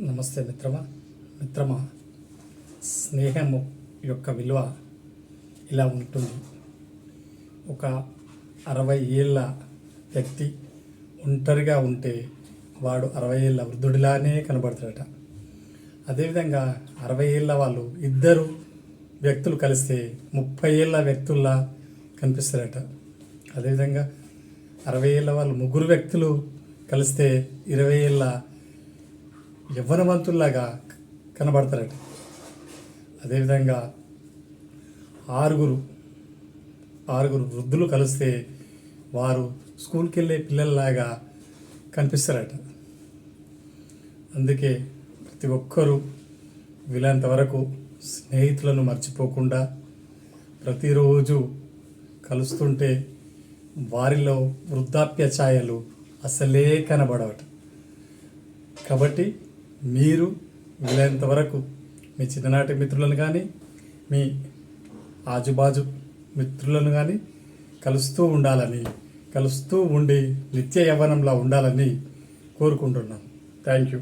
నమస్తే మిత్రమా. మిత్రమా స్నేహము యొక్క విలువ ఇలా ఉంటుంది. ఒక అరవై ఏళ్ళ వ్యక్తి ఒంటరిగా ఉంటే వాడు అరవై ఏళ్ళ వృద్ధుడిలానే కనబడతాడట. అదేవిధంగా అరవై ఏళ్ళ వాళ్ళు ఇద్దరు వ్యక్తులు కలిస్తే ముప్పై ఏళ్ళ వ్యక్తుల్లా కనిపిస్తారట. అదేవిధంగా అరవై ఏళ్ళ వాళ్ళు ముగ్గురు వ్యక్తులు కలిస్తే ఇరవై ఏళ్ళ యవ్వనవంతుల్లాగా కనబడతారట. అదేవిధంగా ఆరుగురు ఆరుగురు వృద్ధులు కలిస్తే వారు స్కూల్కి వెళ్ళే పిల్లల్లాగా కనిపిస్తారట. అందుకే ప్రతి ఒక్కరూ వీలైనంత వరకు స్నేహితులను మర్చిపోకుండా ప్రతిరోజు కలుస్తుంటే వారిలో వృద్ధాప్య ఛాయలు అసలే కనబడవట. కాబట్టి మీరు వీలైనంతవరకు మీ చిన్ననాటి మిత్రులను కానీ మీ ఆజుబాజు మిత్రులను కానీ కలుస్తూ ఉండాలని కలుస్తూ ఉండి నిత్య యవ్వనంలా ఉండాలని కోరుకుంటున్నాను థ్యాంక్ యూ.